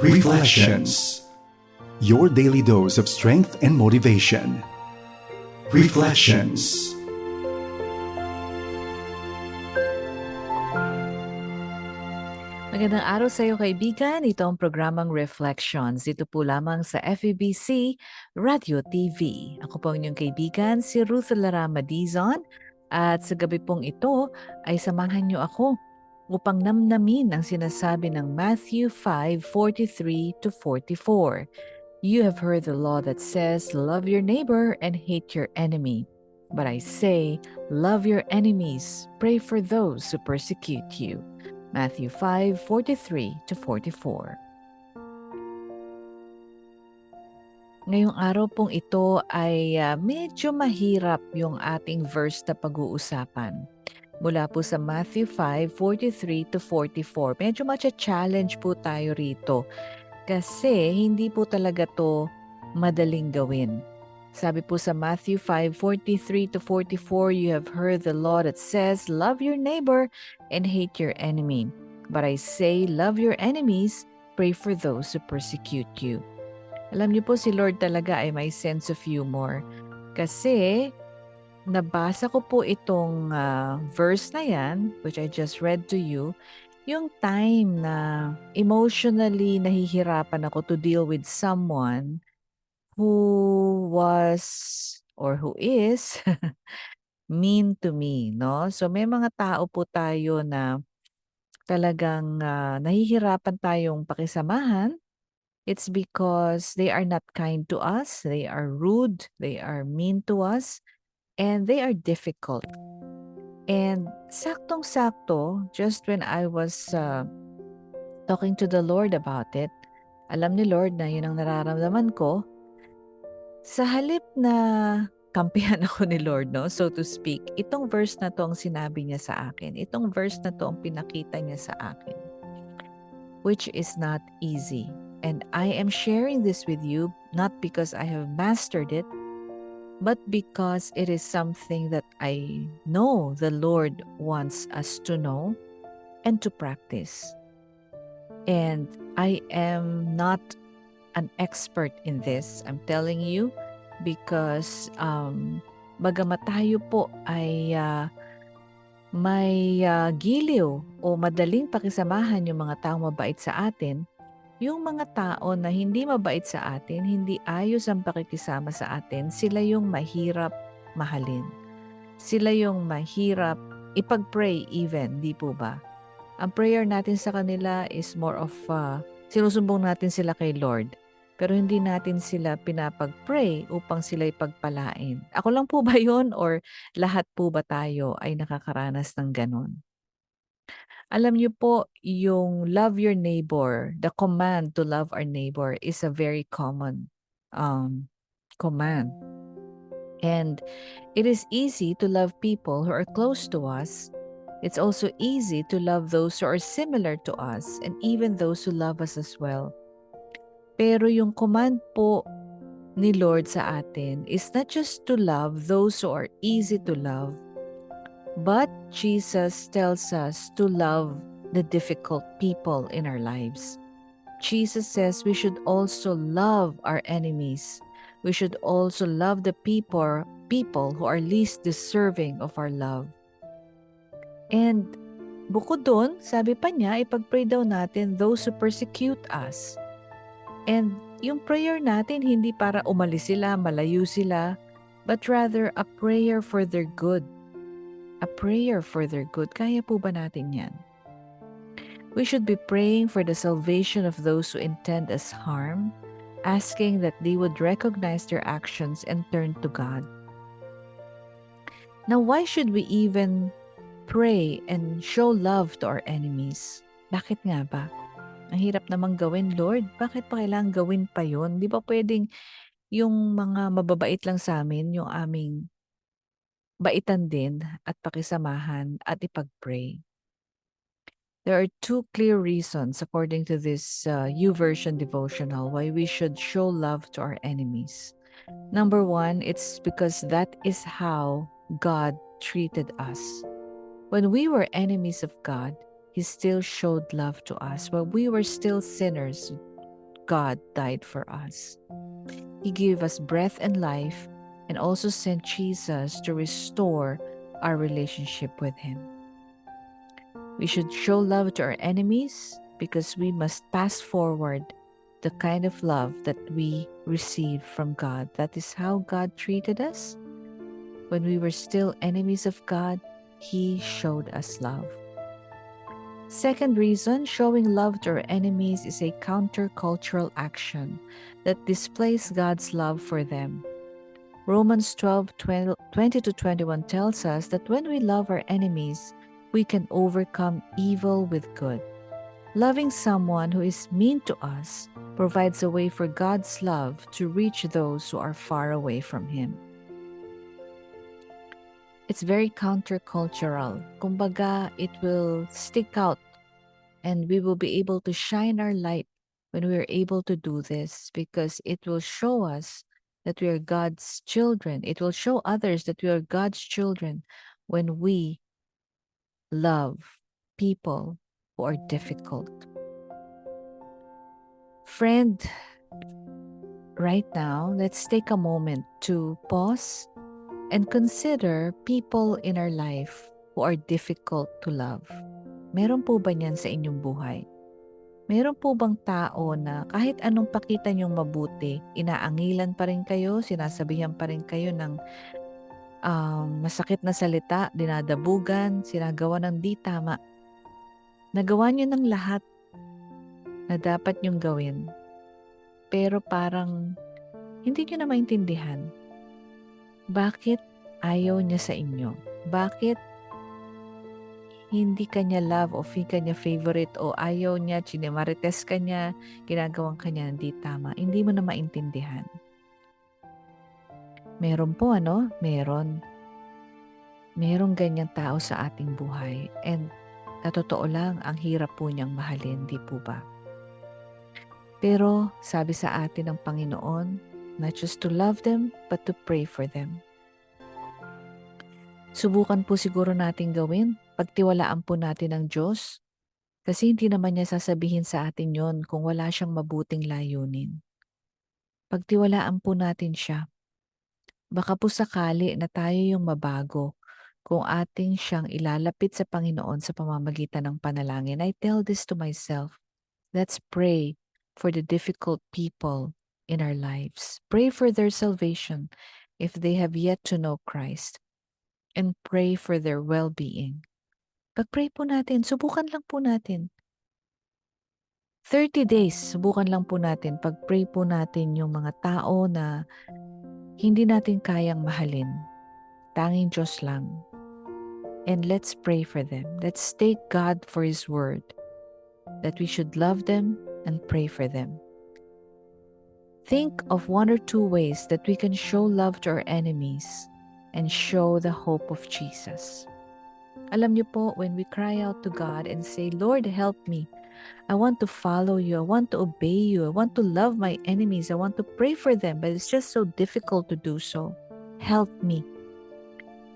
Reflections Your daily dose of strength and motivation. Reflections Magandang araw sa iyo kaibigan. Ito ang programang Reflections. Dito po lamang sa FEBC Radio TV. Ako po ang inyong kaibigan, si Ruth Larama Dizon. At sa gabi pong ito ay samahan niyo ako upang namnamin ang sinasabi ng Matthew 5:43 to 44. You have heard the law that says, Love your neighbor and hate your enemy. But I say, Love your enemies, pray for those who persecute you. Matthew 5:43 to 44. Ngayong araw pong ito ay uh, medyo mahirap yung ating verse na pag-uusapan. Mula po sa Matthew 5:43 to 44. Medyo matcha-challenge po tayo rito kasi hindi po talaga to madaling gawin. Sabi po sa Matthew 5:43 to 44, you have heard the law that says, love your neighbor and hate your enemy. But I say, love your enemies, pray for those who persecute you. Alam niyo po si Lord talaga ay may sense of humor kasi nabasa ko po itong uh, verse na yan, which I just read to you, yung time na emotionally nahihirapan ako to deal with someone who was or who is mean to me, no? So may mga tao po tayo na talagang uh, nahihirapan tayong pakisamahan. It's because they are not kind to us, they are rude, they are mean to us, and they are difficult. And saktong-sakto, just when I was uh, talking to the Lord about it, alam ni Lord na yun ang nararamdaman ko, sa halip na kampihan ako ni Lord, no? So to speak, itong verse na to ang sinabi niya sa akin. Itong verse na to ang pinakita niya sa akin. Which is not easy. And I am sharing this with you not because I have mastered it, but because it is something that I know the Lord wants us to know and to practice. And I am not an expert in this. I'm telling you because um, bagamat tayo po ay uh, may uh, giliw o madaling pakisamahan yung mga taong mabait sa atin, yung mga tao na hindi mabait sa atin, hindi ayos ang pakikisama sa atin, sila yung mahirap mahalin. Sila yung mahirap ipag-pray even, di po ba? Ang prayer natin sa kanila is more of uh, sinusumbong natin sila kay Lord pero hindi natin sila pinapag-pray upang sila ipagpalain. Ako lang po ba yon or lahat po ba tayo ay nakakaranas ng ganon? Alam niyo po, yung love your neighbor, the command to love our neighbor is a very common um, command. And it is easy to love people who are close to us. It's also easy to love those who are similar to us and even those who love us as well. Pero yung command po ni Lord sa atin is not just to love those who are easy to love, but Jesus tells us to love the difficult people in our lives. Jesus says we should also love our enemies. We should also love the people, people who are least deserving of our love. And bukod doon, sabi pa niya, ipag-pray daw natin those who persecute us. And yung prayer natin hindi para umalis sila, malayo sila, but rather a prayer for their good. A prayer for their good. Kaya po ba natin yan? We should be praying for the salvation of those who intend us harm, asking that they would recognize their actions and turn to God. Now, why should we even pray and show love to our enemies? Bakit nga ba? Ang hirap namang gawin, Lord. Bakit pa kailangan gawin pa yun? Di ba pwedeng yung mga mababait lang sa amin, yung aming baitan din at pakisamahan at ipag-pray. There are two clear reasons, according to this uh, YouVersion devotional, why we should show love to our enemies. Number one, it's because that is how God treated us. When we were enemies of God, He still showed love to us. While we were still sinners, God died for us. He gave us breath and life and also sent Jesus to restore our relationship with Him. We should show love to our enemies because we must pass forward the kind of love that we receive from God. That is how God treated us. When we were still enemies of God, He showed us love. Second reason, showing love to our enemies is a countercultural action that displays God's love for them. Romans 12 20, 20 to 21 tells us that when we love our enemies, we can overcome evil with good. Loving someone who is mean to us provides a way for God's love to reach those who are far away from Him. It's very countercultural. Kumbaga, it will stick out and we will be able to shine our light when we are able to do this because it will show us that we are God's children. It will show others that we are God's children when we love people who are difficult. Friend, right now, let's take a moment to pause and consider people in our life who are difficult to love. Meron po ba niyan sa inyong buhay? Meron po bang tao na kahit anong pakita niyong mabuti, inaangilan pa rin kayo, sinasabihan pa rin kayo ng um, masakit na salita, dinadabugan, sinagawa ng di tama. Nagawa niyo ng lahat na dapat niyong gawin. Pero parang hindi niyo na maintindihan. Bakit ayaw niya sa inyo? Bakit hindi kanya love o kanya favorite o ayaw niya, chinemarites ka niya, ginagawang kanya hindi tama. Hindi mo na maintindihan. Meron po ano? Meron. Merong ganyang tao sa ating buhay. And na totoo lang, ang hirap po niyang mahalin, di po ba? Pero sabi sa atin ng Panginoon, not just to love them, but to pray for them. Subukan po siguro natin gawin, pagtiwalaan po natin ang Diyos, kasi hindi naman niya sasabihin sa atin yon kung wala siyang mabuting layunin. Pagtiwalaan po natin siya. Baka po sakali na tayo yung mabago kung ating siyang ilalapit sa Panginoon sa pamamagitan ng panalangin. I tell this to myself. Let's pray for the difficult people in our lives. Pray for their salvation if they have yet to know Christ. And pray for their well-being. Pag-pray po natin, subukan lang po natin. 30 days, subukan lang po natin. Pag-pray po natin yung mga tao na hindi natin kayang mahalin. Tanging Diyos lang. And let's pray for them. Let's take God for His word that we should love them and pray for them. Think of one or two ways that we can show love to our enemies and show the hope of Jesus. Alam niyo po, when we cry out to God and say, Lord, help me. I want to follow you. I want to obey you. I want to love my enemies. I want to pray for them, but it's just so difficult to do so. Help me.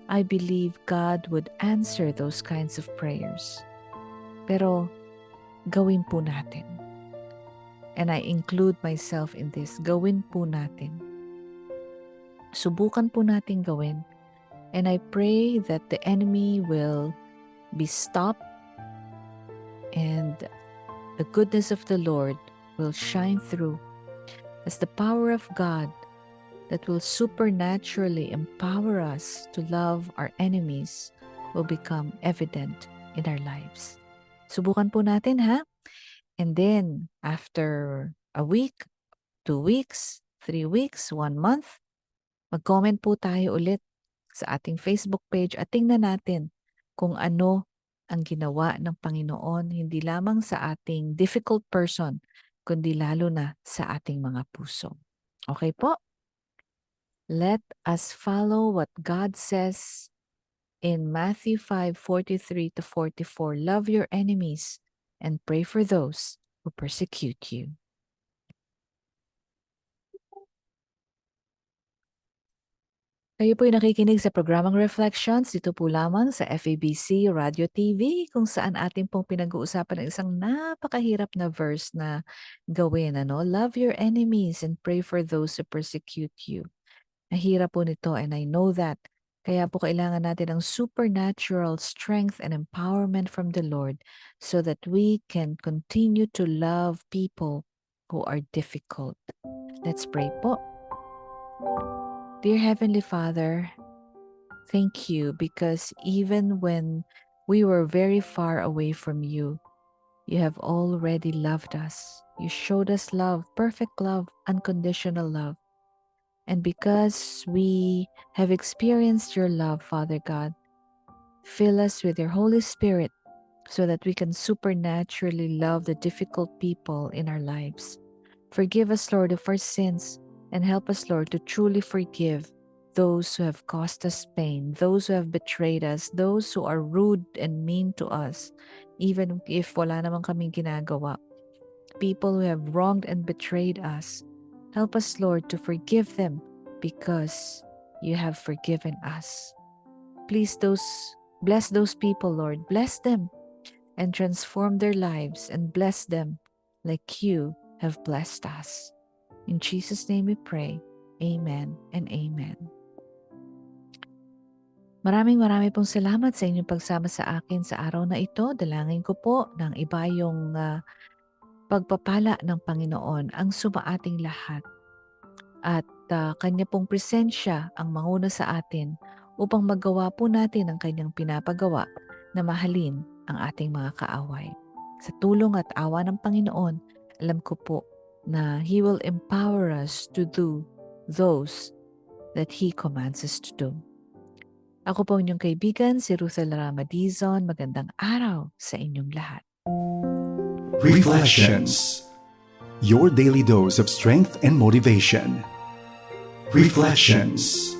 I believe God would answer those kinds of prayers. Pero gawin po natin. And I include myself in this. Gawin po natin. Subukan po natin gawin. And I pray that the enemy will be stopped and the goodness of the Lord will shine through as the power of God that will supernaturally empower us to love our enemies will become evident in our lives. Subukan po natin ha. And then, after a week, two weeks, three weeks, one month, mag-comment po tayo ulit sa ating Facebook page at tingnan natin kung ano ang ginawa ng Panginoon hindi lamang sa ating difficult person, kundi lalo na sa ating mga puso. Okay po? Let us follow what God says in Matthew 5:43 to 44. Love your enemies and pray for those who persecute you. Kayo po'y nakikinig sa programang Reflections dito po lamang sa FABC Radio TV kung saan atin pong pinag-uusapan ang isang napakahirap na verse na gawin. Ano? Love your enemies and pray for those who persecute you. Nahirap po nito and I know that. Kaya po kailangan natin ng supernatural strength and empowerment from the Lord so that we can continue to love people who are difficult. Let's pray po. Dear Heavenly Father, thank you because even when we were very far away from you, you have already loved us. You showed us love, perfect love, unconditional love. And because we have experienced your love, Father God, fill us with your Holy Spirit so that we can supernaturally love the difficult people in our lives. Forgive us, Lord, of our sins and help us, Lord, to truly forgive those who have caused us pain, those who have betrayed us, those who are rude and mean to us, even if wala naman kaming ginagawa. People who have wronged and betrayed us. Help us, Lord, to forgive them because you have forgiven us. Please those bless those people, Lord. Bless them and transform their lives and bless them like you have blessed us. In Jesus' name we pray. Amen and amen. Maraming maraming pong salamat sa inyong pagsama sa akin sa araw na ito. Dalangin ko po ng iba yung uh, pagpapala ng Panginoon ang sumaating lahat. At uh, Kanya pong presensya ang manguna sa atin upang magawa po natin ang Kanyang pinapagawa na mahalin ang ating mga kaaway. Sa tulong at awa ng Panginoon, alam ko po na He will empower us to do those that He commands us to do. Ako po inyong kaibigan, si Ruthel Ramadizon. Magandang araw sa inyong lahat. Reflections Your daily dose of strength and motivation. Reflections